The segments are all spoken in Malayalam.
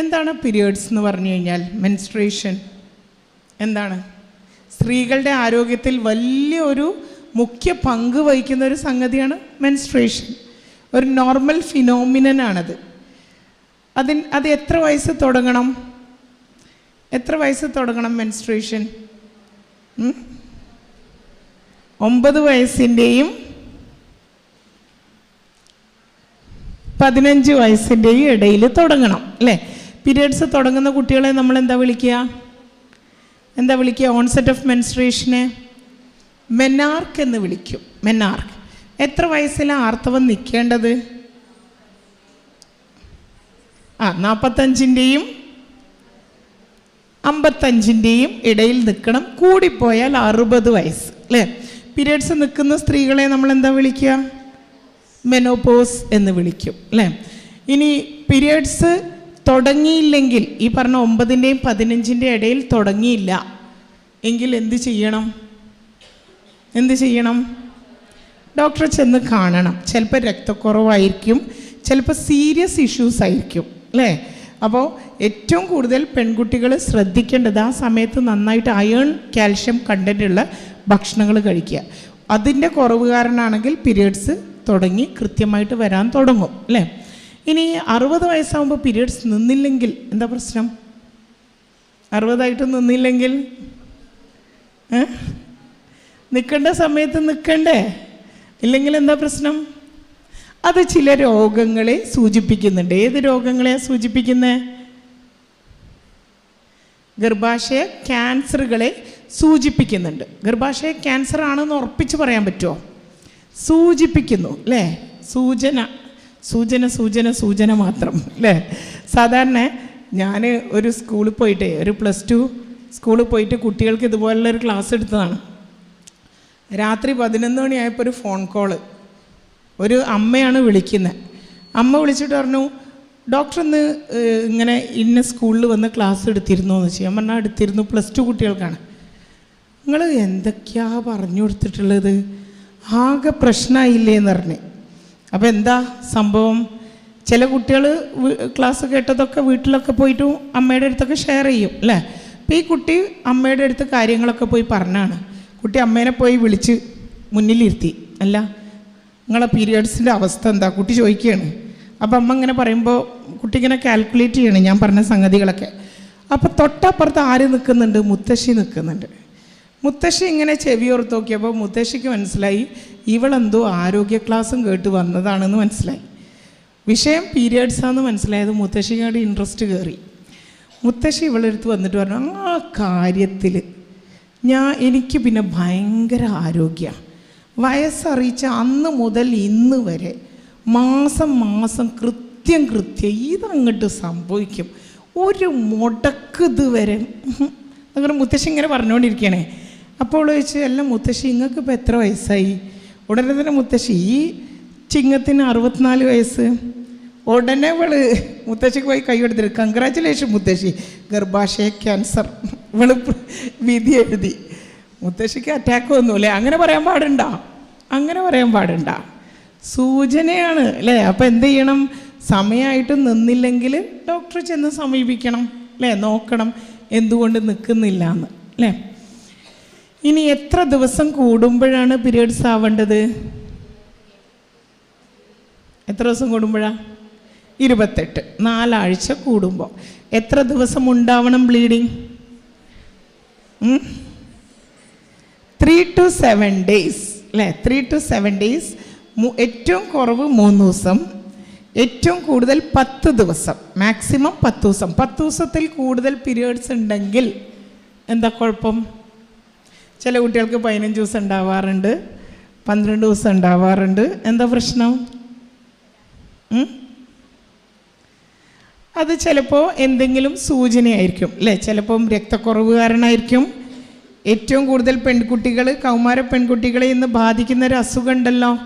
എന്താണ് പീരിയഡ്സ് എന്ന് പറഞ്ഞു കഴിഞ്ഞാൽ മെൻസ്ട്രേഷൻ എന്താണ്? സ്ത്രീകളുടെ ആരോഗ്യത്തിൽ വലിയ ഒരു മുഖ്യ പങ്ക് വഹിക്കുന്ന ഒരു സംഗതിയാണ് മെൻസ്ട്രേഷൻ ഒരു നോർമൽ ഫിനോമിനനാണത് അതിന് അത് എത്ര വയസ്സ് തുടങ്ങണം? എത്ര വയസ്സ് തുടങ്ങണം മെൻസ്ട്രേഷൻ ഒമ്പത് വയസ്സിന്റെയും പതിനഞ്ച് വയസ്സിന്റെയും ഇടയിൽ തുടങ്ങണം അല്ലേ? പീരിയഡ്സ് തുടങ്ങുന്ന കുട്ടികളെ നമ്മൾ എന്താ വിളിക്കുക? എന്താ വിളിക്കുക? ഓൺസെറ്റ് ഓഫ് മെൻസ്ട്രേഷനെ മെനാർക്ക് എന്ന് വിളിക്കും. മെനാർക്ക് എത്ര വയസ്സിലാണ് ആർത്തവം നിൽക്കേണ്ടത്? ആ നാൽപ്പത്തഞ്ചിന്റെയും അമ്പത്തഞ്ചിന്റെയും ഇടയിൽ നിൽക്കണം. കൂടിപ്പോയാൽ അറുപത് വയസ്സ് അല്ലേ? പീരിയഡ്സ് നിൽക്കുന്ന സ്ത്രീകളെ നമ്മൾ എന്താ വിളിക്കുക? മെനോപോസ് എന്ന് വിളിക്കും അല്ലേ? ഇനി പീരിയഡ്സ് തുടങ്ങിയില്ലെങ്കിൽ ഈ പറഞ്ഞ ഒമ്പതിന്റെയും പതിനഞ്ചിന്റെയും ഇടയിൽ തുടങ്ങിയില്ല. എങ്കിൽ എന്ത് ചെയ്യണം? എന്ത് ചെയ്യണം? ഡോക്ടറെ ചെന്ന് കാണണം. ചിലപ്പോൾ രക്തക്കുറവായിരിക്കും ചിലപ്പോൾ സീരിയസ് ഇഷ്യൂസ് ആയിരിക്കും അല്ലേ? അപ്പോൾ ഏറ്റവും കൂടുതൽ പെൺകുട്ടികൾ ശ്രദ്ധിക്കേണ്ടത് ആ സമയത്ത് നന്നായിട്ട് അയേൺ കാൽഷ്യം കണ്ടന്റുള്ള ഭക്ഷണങ്ങൾ കഴിക്കുക. അതിന്റെ കുറവ് കാരണമാണെങ്കിൽ പീരിയഡ്സ് തുടങ്ങി കൃത്യമായിട്ട് വരാൻ തുടങ്ങും അല്ലേ? ഇനി അറുപത് വയസ്സാകുമ്പോൾ പീരിയഡ്സ് നിന്നില്ലെങ്കിൽ എന്താ പ്രശ്നം? അറുപതായിട്ട് നിന്നില്ലെങ്കിൽ നിൽക്കേണ്ട സമയത്ത് നിൽക്കണ്ടേ ഇല്ലെങ്കിൽ എന്താ പ്രശ്നം? അത് ചില രോഗങ്ങളെ സൂചിപ്പിക്കുന്നുണ്ട്. ഏത് രോഗങ്ങളെയാണ് സൂചിപ്പിക്കുന്നത് ഗർഭാശയ ക്യാൻസറുകളെ സൂചിപ്പിക്കുന്നുണ്ട്. ഗർഭാശയ ക്യാൻസർ ആണെന്ന് ഉറപ്പിച്ച് പറയാൻ പറ്റുമോ സൂചിപ്പിക്കുന്നു അല്ലേ? സൂചന. സൂചന സൂചന സൂചന മാത്രം അല്ലേ? സാധാരണ ഞാൻ ഒരു സ്കൂളിൽ പോയിട്ട് ഒരു പ്ലസ് ടു സ്കൂളിൽ പോയിട്ട് കുട്ടികൾക്ക് ഇതുപോലുള്ള ഒരു ക്ലാസ് എടുത്തതാണ്. രാത്രി പതിനൊന്ന് മണിയായപ്പോൾ ഒരു ഫോൺ കോൾ ഒരു അമ്മയാണ് വിളിക്കുന്നത് അമ്മ വിളിച്ചിട്ട് പറഞ്ഞു ഡോക്ടർ ഇന്ന് ഇങ്ങനെ ഇന്ന സ്കൂളിൽ വന്ന് ക്ലാസ് എടുത്തിരുന്നു എന്ന് വെച്ചാൽ പറഞ്ഞാൽ എടുത്തിരുന്നു പ്ലസ് ടു കുട്ടികൾക്കാണ്. നിങ്ങൾ എന്തൊക്കെയാ പറഞ്ഞു കൊടുത്തിട്ടുള്ളത്? ആകെ പ്രശ്നമായില്ലേ എന്ന് പറഞ്ഞ്. അപ്പോൾ എന്താ സംഭവം? ചില കുട്ടികൾ ക്ലാസ് കേട്ടതൊക്കെ വീട്ടിലൊക്കെ പോയിട്ടും അമ്മയുടെ അടുത്തൊക്കെ ഷെയർ ചെയ്യും അല്ലേ? അപ്പോൾ ഈ കുട്ടി അമ്മയുടെ അടുത്ത് കാര്യങ്ങളൊക്കെ പോയി പറഞ്ഞാണ്. കുട്ടി അമ്മേനെ പോയി വിളിച്ച് മുന്നിലിരുത്തി അല്ല? നിങ്ങളെ പീരിയഡ്സിന്റെ അവസ്ഥ എന്താ? കുട്ടി ചോദിക്കുകയാണ്. അപ്പോൾ അമ്മ ഇങ്ങനെ പറയുമ്പോൾ കുട്ടി ഇങ്ങനെ കാൽക്കുലേറ്റ് ചെയ്യണം ഞാൻ പറഞ്ഞ സംഗതികളൊക്കെ. അപ്പോൾ തൊട്ടപ്പുറത്ത് ആര് നിൽക്കുന്നുണ്ട്? മുത്തശ്ശി നിൽക്കുന്നുണ്ട്. മുത്തശ്ശി ഇങ്ങനെ ചെവിയോർത്ത് നോക്കിയപ്പോൾ മുത്തശ്ശിക്ക് മനസ്സിലായി ഇവളെന്തോ ആരോഗ്യ ക്ലാസ്സും കേട്ട് വന്നതാണെന്ന് മനസ്സിലായി. വിഷയം പീരിയഡ്സാന്ന് മനസ്സിലായത് മുത്തശ്ശിയുടെ ഇൻട്രസ്റ്റ് കയറി മുത്തശ്ശി ഇവളെടുത്ത് വന്നിട്ട് പറഞ്ഞു ആ കാര്യത്തിൽ ഞാൻ എനിക്ക് പിന്നെ ഭയങ്കര ആരോഗ്യമാണ് വയസ്സറിയിച്ച അന്ന് മുതൽ ഇന്ന് വരെ മാസം മാസം കൃത്യം കൃത്യം ഇതങ്ങോട്ട് സംഭവിക്കും. ഒരു മുടക്ക് വരെ അങ്ങനെ മുത്തശ്ശി ഇങ്ങനെ പറഞ്ഞുകൊണ്ടിരിക്കുകയാണേ അപ്പോൾ ചോദിച്ചു അല്ല മുത്തശ്ശി നിങ്ങൾക്ക് ഇപ്പോൾ എത്ര വയസ്സായി? ഉടനെ തന്നെ മുത്തശ്ശി ഈ ചിങ്ങത്തിന് അറുപത്തിനാല് വയസ്സ്. ഉടനെ ഇവൾ മുത്തശ്ശിക്ക് പോയി കൈ എടുത്തിട്ട് കൺഗ്രാറ്റുലേഷൻ മുത്തശ്ശി ഗർഭാശയ ക്യാൻസർ. ഇവൾ വിധി എഴുതി. മുത്തശ്ശിക്ക് അറ്റാക്ക് ഒന്നുമില്ലേ അങ്ങനെ പറയാൻ പാടുണ്ട? അങ്ങനെ പറയാൻ പാടുണ്ട? സൂചനയാണ് അല്ലേ? അപ്പം എന്ത് ചെയ്യണം? സമയമായിട്ട് നിന്നില്ലെങ്കിൽ ഡോക്ടറെ ചെന്ന് സമീപിക്കണം അല്ലേ? നോക്കണം എന്തുകൊണ്ട് നിൽക്കുന്നില്ല എന്ന് അല്ലേ? ഇനി എത്ര ദിവസം കൂടുമ്പോഴാണ് പീരിയഡ്സ് ആവേണ്ടത്? എത്ര ദിവസം കൂടുമ്പോഴാ? ഇരുപത്തെട്ട്. നാലാഴ്ച കൂടുമ്പോൾ എത്ര ദിവസം ഉണ്ടാവണം bleeding? Three to seven days അല്ലേ? ത്രീ ടു സെവൻ ഡേയ്സ് ഏറ്റവും കുറവ് മൂന്ന് ദിവസം. ഏറ്റവും കൂടുതൽ പത്ത് ദിവസം. മാക്സിമം പത്ത് ദിവസം. പത്ത് ദിവസത്തിൽ കൂടുതൽ പീരിയഡ്സ് ഉണ്ടെങ്കിൽ എന്താ കുഴപ്പം? ചില കുട്ടികൾക്ക് പതിനഞ്ച് ദിവസം ഉണ്ടാവാറുണ്ട് പന്ത്രണ്ട് ദിവസം ഉണ്ടാവാറുണ്ട്. എന്താ പ്രശ്നം? അത് ചിലപ്പോൾ എന്തെങ്കിലും സൂചനയായിരിക്കും അല്ലേ? ചിലപ്പം രക്തക്കുറവ് കാരണമായിരിക്കും. ഏറ്റവും കൂടുതൽ പെൺകുട്ടികൾ കൗമാര പെൺകുട്ടികളെ ഇന്ന് ബാധിക്കുന്ന ഒരു അസുഖം ഉണ്ടല്ലോ.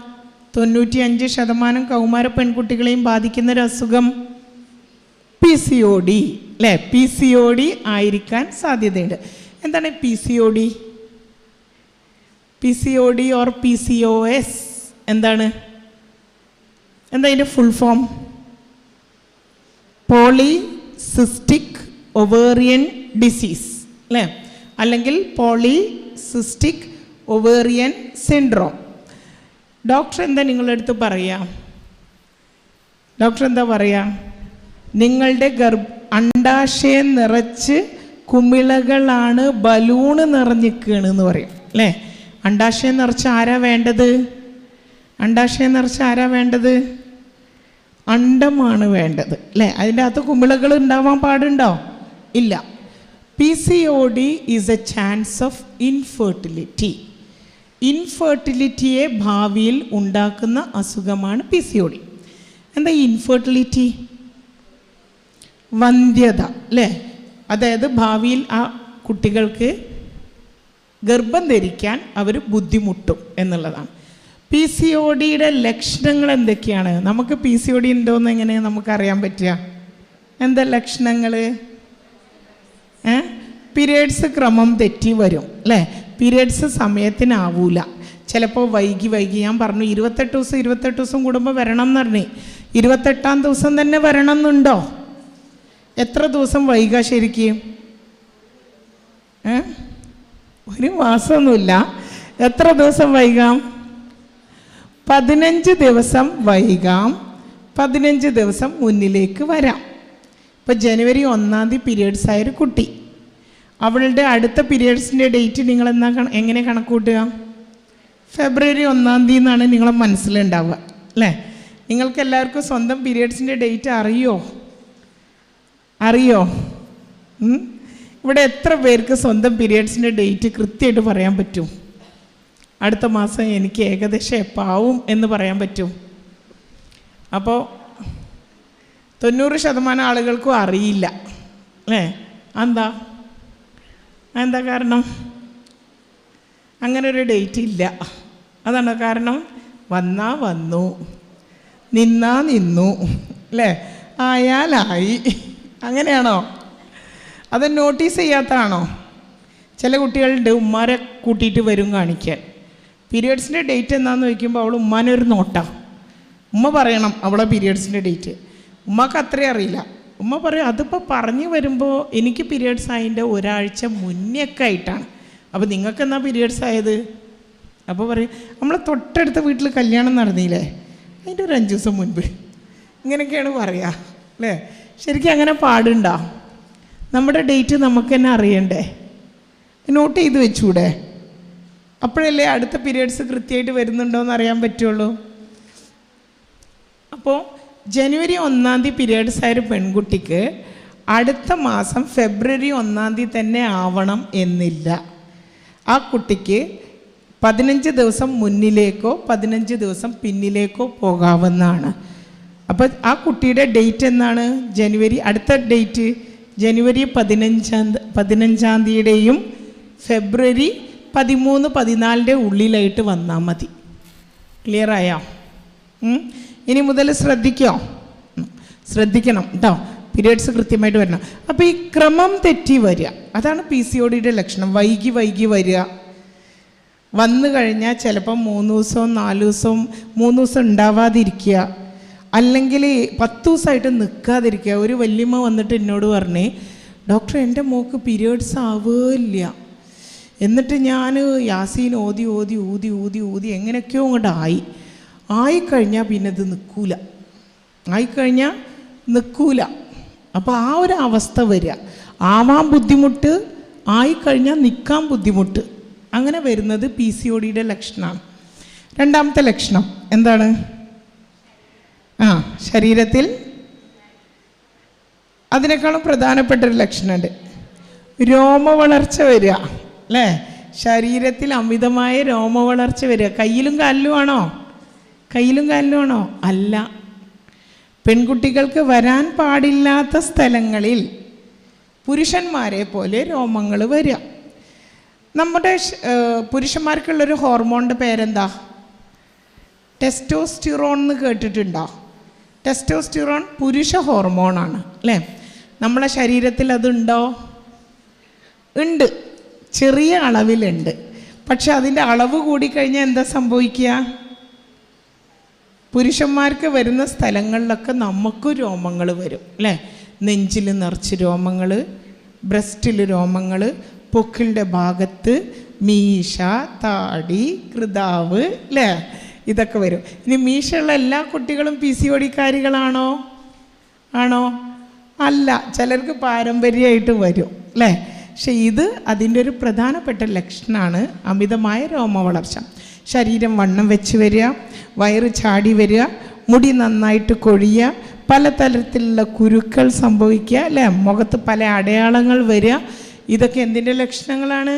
തൊണ്ണൂറ്റി അഞ്ച് ശതമാനം കൗമാര പെൺകുട്ടികളെയും ബാധിക്കുന്ന ഒരു അസുഖം. പി സി ഒ ഡി അല്ലേ? പി സി ഒ ഡി ആയിരിക്കാൻ സാധ്യതയുണ്ട്. എന്താണ് P C O D P C O D or P C O S എന്താണ്? എന്താ അതിന്റെ full form polycystic ovarian disease അല്ലേ? അല്ലെങ്കിൽ polycystic ovarian syndrome doctor എന്താ നിങ്ങളുടെ അടുത്ത് പറയുക ഡോക്ടർ എന്താ പറയുക നിങ്ങളുടെ ഗർഭ അണ്ടാശയം നിറച്ച് കുമിളകളാണ് ബലൂണ് നിറഞ്ഞിക്കുകയാണ് എന്ന് പറയും അല്ലേ? അണ്ടാശയം നിറച്ച് ആരാ വേണ്ടത്? അണ്ടാശയം നിറച്ച് ആരാ വേണ്ടത്? അണ്ടമാണ് വേണ്ടത് അല്ലേ? അതിന്റെ അകത്ത് കുമിളകൾ ഉണ്ടാവാൻ പാടുണ്ടോ? ഇല്ല. P C O D is a chance of infertility ഇൻഫെർട്ടിലിറ്റിയെ ഭാവിയിൽ ഉണ്ടാക്കുന്ന അസുഖമാണ് പി സി ഒ ഡി എന്താ ഇൻഫെർട്ടിലിറ്റി വന്ധ്യത അല്ലേ? അതായത് ഭാവിയിൽ ആ കുട്ടികൾക്ക് ഗർഭം ധരിക്കാൻ അവർ ബുദ്ധിമുട്ടും എന്നുള്ളതാണ്. പി സി ഒ ഡിയുടെ ലക്ഷണങ്ങൾ എന്തൊക്കെയാണ്? നമുക്ക് പി സി ഒ ഡി ഉണ്ടോയെന്ന് എങ്ങനെയാണ് നമുക്കറിയാൻ പറ്റുക? എന്താ ലക്ഷണങ്ങൾ ഏ? പീരിയഡ്സ് ക്രമം തെറ്റി വരും അല്ലേ? പീരിയഡ്സ് സമയത്തിനാവൂല. ചിലപ്പോൾ വൈകി വൈകി. ഞാൻ പറഞ്ഞു ഇരുപത്തെട്ട് ദിവസം ഇരുപത്തെട്ട് ദിവസം കൂടുമ്പോൾ വരണം എന്ന് പറഞ്ഞു. ഇരുപത്തെട്ടാം ദിവസം തന്നെ വരണം എന്നുണ്ടോ? എത്ര ദിവസം വൈകാ ശരിക്കും? ഏ? ഒരു മാസമൊന്നുമില്ല. എത്ര ദിവസം വൈകാം? പതിനഞ്ച് ദിവസം വൈകാം. പതിനഞ്ച് ദിവസം മുന്നിലേക്ക് വരാം. ഇപ്പോൾ ജനുവരി ഒന്നാം തീയതി പീരിയഡ്സ് ആയൊരു കുട്ടി. അവളുടെ അടുത്ത പീരിയഡ്സിന്റെ ഡേറ്റ് നിങ്ങൾ എന്നാ എങ്ങനെ കണക്കൂട്ടുക? ഫെബ്രുവരി ഒന്നാം തീയതി എന്നാണ് നിങ്ങളെ മനസ്സിലുണ്ടാവുക. അല്ലേ? നിങ്ങൾക്ക് എല്ലാവർക്കും സ്വന്തം പീരിയഡ്സിന്റെ ഡേറ്റ് അറിയോ? അറിയോ? ഇവിടെ എത്ര പേർക്ക് സ്വന്തം പീരിയഡ്സിന്റെ ഡേറ്റ് കൃത്യമായിട്ട് പറയാൻ പറ്റും? അടുത്ത മാസം എനിക്ക് ഏകദേശം എപ്പാവും എന്ന് പറയാൻ പറ്റും? അപ്പോൾ തൊണ്ണൂറ് ശതമാനം ആളുകൾക്കും അറിയില്ല. അല്ലേ? എന്താ എന്താ കാരണം? അങ്ങനെ ഒരു ഡേറ്റ് ഇല്ല. അതാണ് കാരണം. വന്നാ വന്നു. നിന്നാ നിന്നു. അല്ലേ? ആയാലായി. അങ്ങനെയാണോ? അത് നോട്ടീസ് ചെയ്യാത്തതാണോ ചില കുട്ടികളുണ്ട് ഉമ്മാരെ കൂട്ടിയിട്ട് വരും കാണിക്കാൻ. പീരിയഡ്സിന്റെ ഡേറ്റ് എന്താണെന്ന് ചോദിക്കുമ്പോൾ അവൾ ഉമ്മാനെ ഒരു നോട്ടാ. ഉമ്മ പറയണം അവളെ പീരിയഡ്സിന്റെ ഡേറ്റ് ഉമ്മക്ക് അത്രയും അറിയില്ല. ഉമ്മ പറയും അതിപ്പോൾ പറഞ്ഞു വരുമ്പോൾ എനിക്ക് പീരിയഡ്സ് ആയതിന്റെ ഒരാഴ്ച മുന്നേക്കെ ആയിട്ടാണ്. അപ്പോൾ നിങ്ങൾക്ക് എന്നാ പീരിയഡ്സ് ആയത്? അപ്പോൾ പറയും നമ്മൾ തൊട്ടടുത്ത വീട്ടിൽ കല്യാണം നടന്നില്ലേ? അതിന്റെ ഒരു അഞ്ച് ദിവസം മുൻപ്. ഇങ്ങനെയൊക്കെയാണ് പറയുക അല്ലേ? ശരിക്കും അങ്ങനെ പാടുണ്ടോ? നമ്മുടെ ഡേറ്റ് നമുക്ക് തന്നെ അറിയണ്ടേ? നോട്ട് ചെയ്ത് വെച്ചൂടെ? അപ്പോഴല്ലേ അടുത്ത പീരിയഡ്സ് കൃത്യമായിട്ട് വരുന്നുണ്ടോ എന്ന് അറിയാൻ പറ്റുള്ളൂ. അപ്പോൾ ജനുവരി ഒന്നാം തീയതി പീരിയഡ്സ് ആയ ഒരു പെൺകുട്ടിക്ക് അടുത്ത മാസം ഫെബ്രുവരി ഒന്നാം തീയതി തന്നെ ആവണം എന്നില്ല. ആ കുട്ടിക്ക് പതിനഞ്ച് ദിവസം മുന്നിലേക്കോ പതിനഞ്ച് ദിവസം പിന്നിലേക്കോ പോകാവുന്നതാണ്. അപ്പോൾ ആ കുട്ടിയുടെ ഡേറ്റ് എന്നാണ് ജനുവരി അടുത്ത ഡേറ്റ് ജനുവരി പതിനഞ്ചാം പതിനഞ്ചാം തീയതിയുടെയും ഫെബ്രുവരി പതിമൂന്ന് പതിനാലിന്റെ ഉള്ളിലായിട്ട് വന്നാൽ മതി. ക്ലിയർ ആയോ? ഇനി മുതൽ ശ്രദ്ധിക്കോ? ശ്രദ്ധിക്കണം കേട്ടോ പീരിയഡ്സ് കൃത്യമായിട്ട് വരണം. അപ്പോൾ ഈ ക്രമം തെറ്റി വരിക. അതാണ് പി സി ഒ ഡിയുടെ ലക്ഷണം. വൈകി വൈകി വരിക. വന്നു കഴിഞ്ഞാൽ ചിലപ്പം മൂന്ന് ദിവസവും നാല് ദിവസവും മൂന്ന് ദിവസം ഉണ്ടാവാതിരിക്കുക. അല്ലെങ്കിൽ പത്ത് ദിവസമായിട്ട് നിൽക്കാതിരിക്കുക ഒരു വല്യമ്മ വന്നിട്ട് എന്നോട് പറഞ്ഞേ ഡോക്ടർ എന്റെ മോക്ക് പീരിയഡ്സ് ആവില്ല എന്നിട്ട് ഞാൻ യാസീൻ ഓതി ഓതി ഊതി ഊതി ഊതി എങ്ങനെയൊക്കെയോ അങ്ങോട്ട് ആയി. ആയിക്കഴിഞ്ഞാൽ പിന്നെ ഇത് നിൽക്കൂല. ആയിക്കഴിഞ്ഞാൽ നിൽക്കൂല. അപ്പോൾ ആ ഒരു അവസ്ഥ വരിക. ആവാൻ ബുദ്ധിമുട്ട് ആയിക്കഴിഞ്ഞാൽ നിൽക്കാൻ ബുദ്ധിമുട്ട്. അങ്ങനെ വരുന്നത് പി സി ഒ ഡിയുടെ ലക്ഷണമാണ്. രണ്ടാമത്തെ ലക്ഷണം എന്താണ്? ആ ശരീരത്തിൽ അതിനേക്കാളും പ്രധാനപ്പെട്ട ഒരു ലക്ഷണമുണ്ട്. രോമ വളർച്ച വരിക അല്ലേ? ശരീരത്തിൽ അമിതമായ രോമ വളർച്ച വരിക. കയ്യിലും കാലിലും ആണോ? കയ്യിലും കാലിലും ആണോ? അല്ല. പെൺകുട്ടികൾക്ക് വരാൻ പാടില്ലാത്ത സ്ഥലങ്ങളിൽ പുരുഷന്മാരെ പോലെ രോമങ്ങൾ വരിക. നമ്മുടെ പുരുഷന്മാർക്കുള്ളൊരു ഹോർമോണിന്റെ പേരെന്താ? ടെസ്റ്റോസ്റ്റിറോൺ എന്ന് കേട്ടിട്ടുണ്ടോ? ടെസ്റ്റോസ്റ്റിറോൺ പുരുഷ ഹോർമോണാണ് അല്ലേ? നമ്മുടെ ശരീരത്തിൽ അതുണ്ടോ? ഉണ്ട്. ചെറിയ അളവിലുണ്ട്. പക്ഷെ അതിന്റെ അളവ് കൂടിക്കഴിഞ്ഞാൽ എന്താ സംഭവിക്കുക? പുരുഷന്മാർക്ക് വരുന്ന സ്ഥലങ്ങളിലൊക്കെ നമുക്ക് രോമങ്ങൾ വരും അല്ലേ? നെഞ്ചിൽ നിറച്ച് രോമങ്ങൾ ബ്രസ്റ്റിൽ രോമങ്ങൾ പൊക്കിളുടെ ഭാഗത്ത് മീശ താടി കൃതാവ് അല്ലേ? ഇതൊക്കെ വരും. ഇനി മീശയുള്ള എല്ലാ കുട്ടികളും പി സി ഒടിക്കാരികളാണോ ആണോ? അല്ല ചിലർക്ക് പാരമ്പര്യമായിട്ട് വരും അല്ലേ? പക്ഷെ ഇത് അതിന്റെ ഒരു പ്രധാനപ്പെട്ട ലക്ഷണമാണ് അമിതമായ രോമ വളർച്ച ശരീരം വണ്ണം വെച്ച് വരിക വയറ് ചാടി വരിക മുടി നന്നായിട്ട് കൊഴിയുക പലതരത്തിലുള്ള കുരുക്കൾ സംഭവിക്കുക അല്ലേ? മുഖത്ത് പല അടയാളങ്ങൾ വരിക. ഇതൊക്കെ എന്തിന്റെ ലക്ഷണങ്ങളാണ്?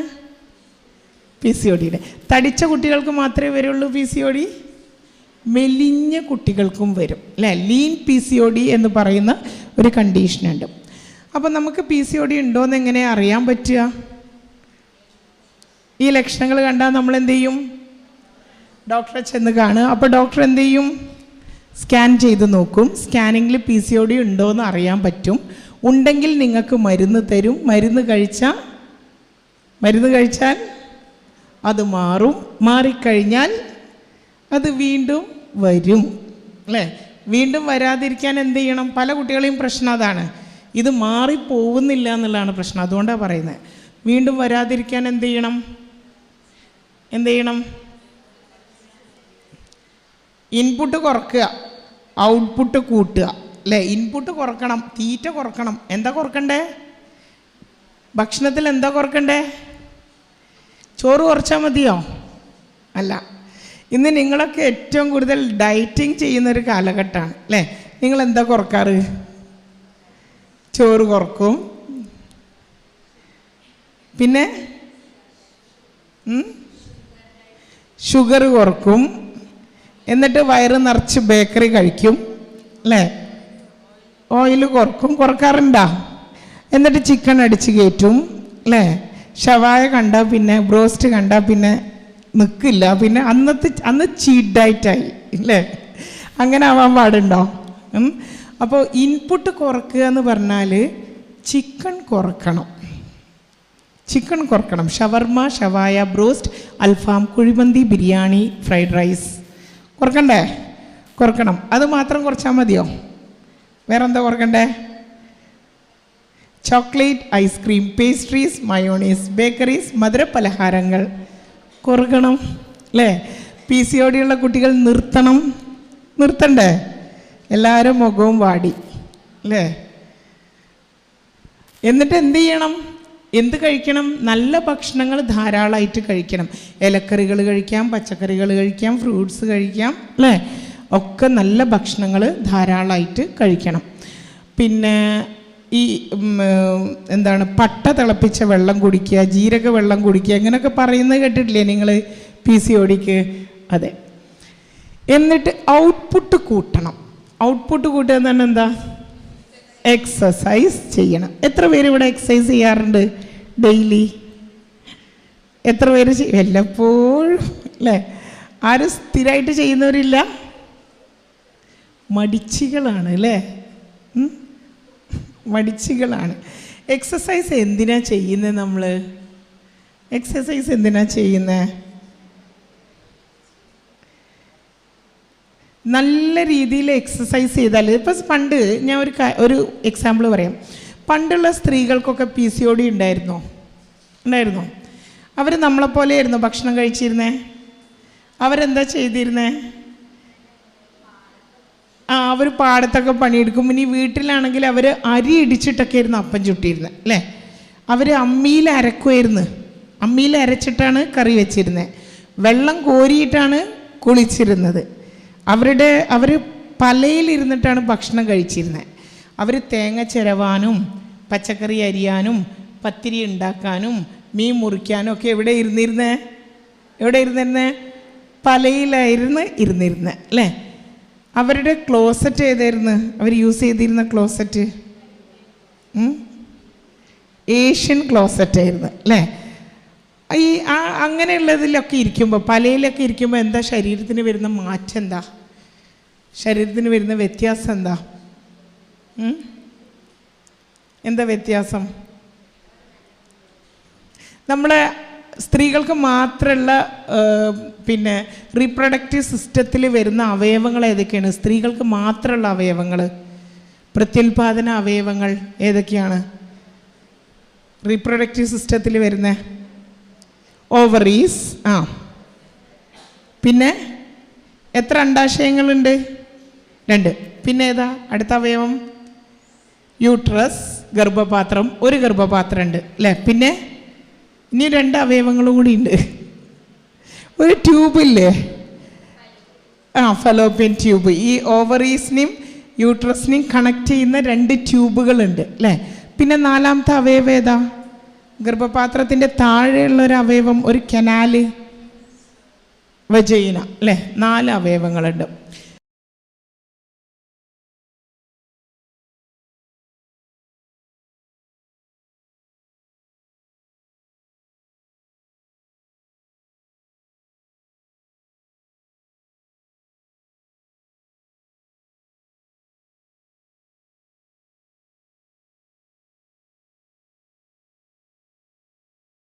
പി സി ഒ ഡിയുടെ തടിച്ച കുട്ടികൾക്ക് മാത്രമേ വരുള്ളൂ പി സി ഒ ഡി മെലിഞ്ഞ കുട്ടികൾക്കും വരും. അല്ലേ? Lean P C O D എന്ന് പറയുന്ന ഒരു കണ്ടീഷനുണ്ട് അപ്പോൾ നമുക്ക് പി സി ഒ ഡി ഉണ്ടോയെന്ന് എങ്ങനെ അറിയാൻ പറ്റുക? ഈ ലക്ഷണങ്ങൾ കണ്ടാൽ നമ്മൾ എന്ത് ചെയ്യും? ഡോക്ടറെ ചെന്ന് കാണുക. അപ്പോൾ ഡോക്ടർ എന്ത് ചെയ്യും? സ്കാൻ ചെയ്ത് നോക്കും. സ്കാനിങ്ങിൽ പി സി ഒ ഡി ഉണ്ടോ എന്ന് അറിയാൻ പറ്റും. ഉണ്ടെങ്കിൽ നിങ്ങൾക്ക് മരുന്ന് തരും. മരുന്ന് കഴിച്ചാൽ? മരുന്ന് കഴിച്ചാൽ? അത് മാറും മാറിക്കഴിഞ്ഞാൽ അത് വീണ്ടും വരും. അല്ലേ? വീണ്ടും വരാതിരിക്കാൻ എന്ത് ചെയ്യണം? പല കുട്ടികളെയും പ്രശ്നം അതാണ്. ഇത് മാറിപ്പോകുന്നില്ല എന്നുള്ളതാണ് പ്രശ്നം. അതുകൊണ്ടാണ് പറയുന്നത് വീണ്ടും വരാതിരിക്കാൻ എന്ത് ചെയ്യണം? എന്ത് ചെയ്യണം? ഇൻപുട്ട് കുറക്കുക ഔട്ട്പുട്ട് കൂട്ടുക. അല്ലേ? ഇൻപുട്ട് കുറക്കണം തീറ്റ കുറക്കണം. എന്താ കുറക്കണ്ടേ? ഭക്ഷണത്തിൽ എന്താ കുറക്കണ്ടേ? ചോറ് കുറച്ചാൽ മതിയോ? അല്ല. ഇന്ന് നിങ്ങളൊക്കെ ഏറ്റവും കൂടുതൽ ഡയറ്റിങ് ചെയ്യുന്നൊരു കാലഘട്ടമാണ് അല്ലേ? നിങ്ങൾ എന്താ കുറക്കാറ്? ചോറ് കുറക്കും. പിന്നെ? ഷുഗർ കുറക്കും. എന്നിട്ട് വയറ് നിറച്ച് ബേക്കറി കഴിക്കും അല്ലേ? ഓയിൽ കുറക്കും. കുറക്കാറുണ്ടോ? എന്നിട്ട് ചിക്കൻ അടിച്ച് കയറ്റും അല്ലേ? ഷവായ കണ്ടാൽ പിന്നെ ബ്രോസ്റ്റ് കണ്ടാൽ പിന്നെ നിൽക്കില്ല പിന്നെ അന്നത്തെ അന്ന് ചീറ്റ് ഇല്ലേ? അങ്ങനെ ആവാൻ പാടുണ്ടോ? അപ്പോൾ ഇൻപുട്ട് കുറക്കുക എന്ന് പറഞ്ഞാൽ ചിക്കൻ കുറക്കണം. ചിക്കൻ കുറക്കണം. ഷവർമ ഷവായ ബ്രോസ്റ്റ് അൽഫാം കുഴിമന്തി ബിരിയാണി ഫ്രൈഡ് റൈസ്. കുറക്കണ്ടേ? കുറക്കണം. അത് മാത്രം കുറച്ചാൽ മതിയോ? വേറെന്താ കുറക്കണ്ടേ? Chocolate ice cream pastries mayonnaise bakeries മധുരപലഹാരങ്ങൾ. കുറുകണം അല്ലേ പി സി ഒ ഡിയുള്ള കുട്ടികൾ നിർത്തണം. നിർത്തണ്ടേ? എല്ലാവരും മുഖവും വാടി അല്ലേ എന്നിട്ട് എന്ത് ചെയ്യണം? എന്ത് കഴിക്കണം? നല്ല ഭക്ഷണങ്ങൾ ധാരാളമായിട്ട് കഴിക്കണം. ഇലക്കറികൾ കഴിക്കാം പച്ചക്കറികൾ കഴിക്കാം ഫ്രൂട്ട്സ് കഴിക്കാം അല്ലേ ഒക്കെ നല്ല ഭക്ഷണങ്ങൾ ധാരാളമായിട്ട് കഴിക്കണം. പിന്നെ ഈ എന്താണ് പട്ട തിളപ്പിച്ച വെള്ളം കുടിക്കുക ജീരക വെള്ളം കുടിക്കുക ഇങ്ങനെയൊക്കെ പറയുന്നത് കേട്ടിട്ടില്ലേ നിങ്ങൾ പി സി ഒടിക്ക് അതെ. എന്നിട്ട് ഔട്ട്പുട്ട് കൂട്ടണം. ഔട്ട്പുട്ട് കൂട്ടുക എന്ന് പറഞ്ഞാൽ എന്താ? എക്സസൈസ് ചെയ്യണം. എത്ര പേര് ഇവിടെ എക്സസൈസ് ചെയ്യാറുണ്ട് ഡെയിലി എത്ര പേര് ചെയ്യും വല്ലപ്പോഴും അല്ലേ? ആരും സ്ഥിരമായിട്ട് ചെയ്യുന്നവരില്ല? മടിച്ചികളാണ് അല്ലേ? മടിച്ചികളാണ്. എക്സസൈസ് എന്തിനാ ചെയ്യുന്നത് നമ്മൾ എക്സസൈസ് എന്തിനാ ചെയ്യുന്നത് നല്ല രീതിയിൽ എക്സസൈസ് ചെയ്താൽ ഇപ്പം പണ്ട് ഞാൻ ഒരു ഒരു എക്സാമ്പിൾ പറയാം. പണ്ടുള്ള സ്ത്രീകൾക്കൊക്കെ പി സി ഒ ഡി ഉണ്ടായിരുന്നോ? ഉണ്ടായിരുന്നോ? അവർ നമ്മളെപ്പോലെയായിരുന്നു ഭക്ഷണം കഴിച്ചിരുന്നേ? അവരെന്താ ചെയ്തിരുന്നേ? അവർ പാടത്തൊക്കെ പണിയെടുക്കും. ഇനി വീട്ടിലാണെങ്കിൽ അവർ അരി ഇടിച്ചിട്ടൊക്കെ ആയിരുന്നു അപ്പം ചുട്ടിയിരുന്നത് അല്ലേ? അവർ അമ്മിയിൽ അരക്കുമായിരുന്നു അമ്മിയിൽ അരച്ചിട്ടാണ് കറി വെച്ചിരുന്നത് വെള്ളം കോരിയിട്ടാണ് കുളിച്ചിരുന്നത്. അവരുടെ അവർ പലയിലിരുന്നിട്ടാണ് ഭക്ഷണം കഴിച്ചിരുന്നത് അവർ തേങ്ങ ചിരവാനും പച്ചക്കറി അരിയാനും പത്തിരി ഉണ്ടാക്കാനും മീൻ മുറിക്കാനും ഒക്കെ എവിടെ ഇരുന്നിരുന്നേ? എവിടെ ഇരുന്നിരുന്നേ? പലയിലായിരുന്നു ഇരുന്നിരുന്നത് അല്ലേ? അവരുടെ ക്ലോസറ്റ് ഏതായിരുന്നു? അവർ യൂസ് ചെയ്തിരുന്ന ക്ലോസറ്റ് ഏഷ്യൻ ക്ലോസറ്റ് ആയിരുന്നു അല്ലേ? ഈ ആ അങ്ങനെയുള്ളതിലൊക്കെ ഇരിക്കുമ്പോൾ പലയിലൊക്കെ ഇരിക്കുമ്പോൾ എന്താ ശരീരത്തിന് വരുന്ന മാറ്റം എന്താ? ശരീരത്തിന് വരുന്ന വ്യത്യാസം എന്താ? എന്താ വ്യത്യാസം? നമ്മളെ സ്ത്രീകൾക്ക് മാത്രമുള്ള പിന്നെ റീപ്രൊഡക്റ്റീവ് സിസ്റ്റത്തിൽ വരുന്ന അവയവങ്ങൾ ഏതൊക്കെയാണ്? സ്ത്രീകൾക്ക് മാത്രമുള്ള അവയവങ്ങൾ പ്രത്യുൽപാദന അവയവങ്ങൾ ഏതൊക്കെയാണ്? റീപ്രൊഡക്റ്റീവ് സിസ്റ്റത്തിൽ വരുന്ന ഓവറീസ് ആ. പിന്നെ എത്ര അണ്ടാശയങ്ങളുണ്ട് രണ്ട്. പിന്നെ ഏതാ? അടുത്ത അവയവം? യൂട്രസ് ഗർഭപാത്രം ഒരു ഗർഭപാത്രം ഉണ്ട് അല്ലേ? പിന്നെ ഇനി രണ്ട് അവയവങ്ങൾ കൂടി ഉണ്ട്. ഒരു ട്യൂബില്ലേ ആ ഫലോപ്യൻ ട്യൂബ് ഈ ഓവറീസിനെയും യൂട്രസിനെയും കണക്ട് ചെയ്യുന്ന രണ്ട് ട്യൂബുകളുണ്ട് അല്ലേ? പിന്നെ നാലാമത്തെ അവയവം ഏതാ? ഗർഭപാത്രത്തിന്റെ താഴെയുള്ള ഒരു അവയവം ഒരു കനാല് വജൈന അല്ലേ? നാല് അവയവങ്ങളുണ്ട്.